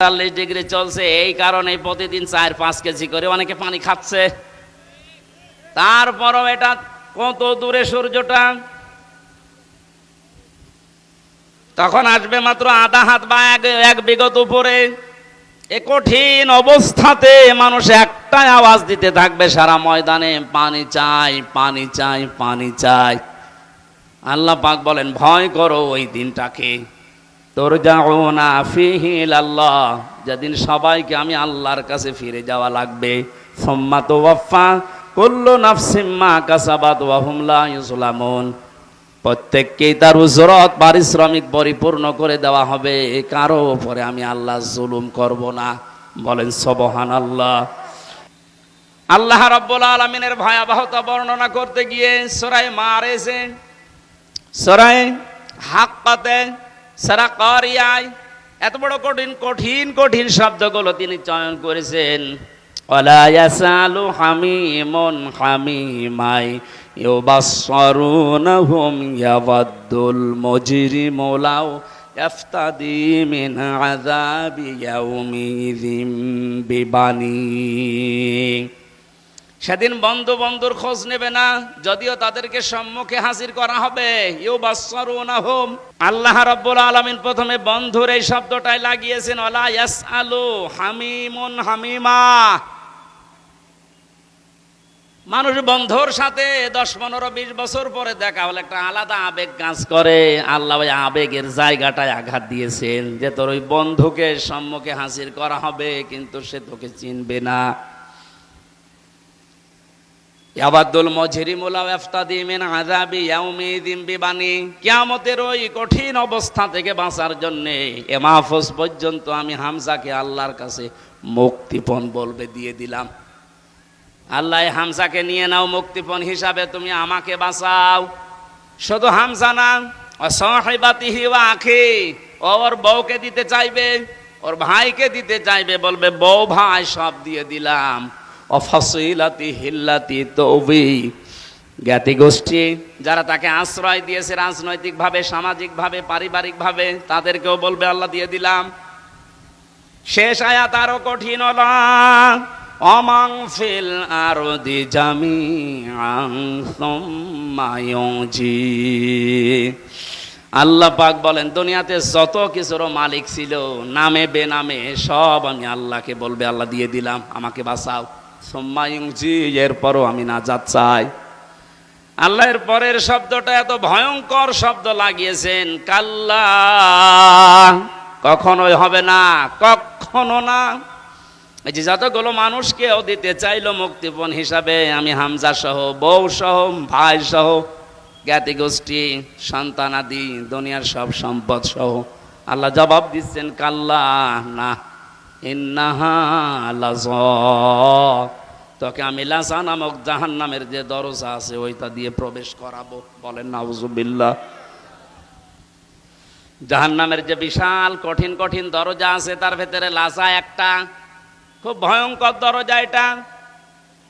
চল্লিশ ডিগ্রি চলছে, এই কারণে প্রতিদিন চার, পাঁচ কেজি করে অনেকে পানি খাচ্ছে। তারপরও এটা কত দূরে সূর্যটা? তখন আসবে মাত্র আধা হাত বা এক এক বিগত উপরে। এ কঠিন অবস্থাতে মানুষ একটাই আওয়াজ দিতে থাকবে সারা ময়দানে, পানি চাই পানি চাই পানি চাই। আল্লাহ পাক বলেন, ভয় করো ওই দিনটাকে। তোর যাও না আল্লাহ যেদিন সবাইকে আমি আল্লাহর কাছে ফিরে যাওয়া লাগবে। সম্মা তো ওয়াফা কুল্লু নাফসিম্মা কাসাবাত ওয়াহুম লা ইউসলামুন প্রত্যেককেই তার উজরত, পারিশ্রমিক পরিপূর্ণ করে দেওয়া হবে। কারও উপরে আমি আল্লাহ জুলুম করব না। বলেন সবহান আল্লাহ আল্লাহ রব্বুল আলমিনের ভয়াবহতা বর্ণনা করতে গিয়ে সরাই মারেছে সরাই হাক্কাতে সারা কারিয়ায় এত বড় কঠিন কঠিন কঠিন শব্দগুলো তিনি চয়ন করেছেন। ওলা ইয়াসালু হামিমুন হামিমাই ইউবাসসারুনহুম ইয়াওয়াদ্দুল মুজরিমু লাউ ইয়াফতাদি মিন আযাবি ইয়াউমিযিম বিবানি। সেদিন বন্ধু বন্ধুর খোঁজ নেবে না, যদিও তাদেরকে সম্মুখে হাজির করা হবে। ইউ হোম আল্লাহ রব্বুল আলমিন প্রথমে বন্ধুর এই শব্দটাই লাগিয়েছেন ইয়াস আলু হামিমুন হামিমা। মানুষ বন্ধুর সাথে দশ, পনেরো, বিশ বছর পরে দেখা হলে একটা আলাদা আবেগ কাজ করে। আল্লাহ ওই আবেগের জায়গাটায় আঘাত দিয়েছেন যে তোর ওই বন্ধুকে সম্মুখে হাজির করা হবে, কিন্তু সে তোকে চিনবে না। ইয়াবাদুল মজরি মোলা ইফতাদি মিন আযাবি ইয়াউমিদিন বিবানি। কিয়ামতের ওই কঠিন অবস্থা থেকে বাঁচার জন্য এ মাহফুজ পর্যন্ত আমি হামজাকে আল্লাহর কাছে মুক্তিপণ বলবে, দিয়ে দিলাম। আল্লাহ হামজাকে নিয়ে নাও, মুক্তিপণ হিসাবে তুমি আমাকে বাঁচাও। শুধু হামজা না অসহিবাতিহি ওয়া আখি ওর বউকে দিতে চাইবে, ওর ভাইকে দিতে চাইবে, বলবে, বউ ভাই, সব দিয়ে দিলাম। অফসিলাতি হিল্লাতি তৌবি। জ্ঞাতি গোষ্ঠী, যারা তাকে আশ্রয় দিয়েছে রাজনৈতিকভাবে, সামাজিকভাবে, পারিবারিকভাবে, তাদেরকেও বলবে, আল্লাহ দিয়ে দিলাম। শেষ আয়াত আরও কঠিন অমাং ফিল আরদি জামি আল্লাহ পাক বলেন, দুনিয়াতে যত কিছুর মালিক ছিল, নামে বেনামে সব আমি আল্লাহকে বলবে, আল্লাহ দিয়ে দিলাম, আমাকে বাঁচাও। সোম্মায়ুংজি এরপরও আমি না যা চাই আল্লাহর পরের শব্দটা এত ভয়ঙ্কর শব্দ লাগিয়েছেন, কাল্লা। কখনোই হবে না, কখনো না। এই যে যতগুলো মানুষকেও দিতে চাইলো মুক্তিপণ হিসাবে, আমি হামজা সহ, বউ সহ, ভাই সহ, জ্ঞাতি গোষ্ঠী সন্তানাদি দুনিয়ার সব সম্পদ সহ, আল্লাহ জবাব দিচ্ছেন, কাল্লা, না। তোকে আমি লাসা নামক জাহান নামের যে দরজা আছে, ওইটা দিয়ে প্রবেশ করাবো। বলেন নাউজুবিল্লা জাহান নামের যে বিশাল কঠিন কঠিন দরজা আছে, তার ভেতরে লাসা একটা খুব ভয়ঙ্কর দরজা এটা।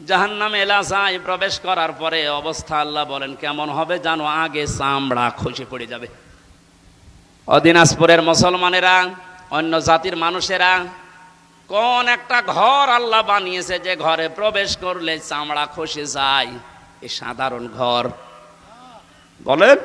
ফাআওয়া জাহান নামে এলাসায় প্রবেশ করার পরে অবস্থা আল্লাহ বলেন, কেমন হবে জানো? আগে চামড়া খসে পড়ে যাবে। অদিনাজপুরের মুসলমানেরা, অন্য জাতির মানুষেরা, কোন একটা ঘর আল্লাহ বানিয়েছে যে ঘরে প্রবেশ করলে চামড়া খসে যায়। এ সাধারণ ঘর। বলেন?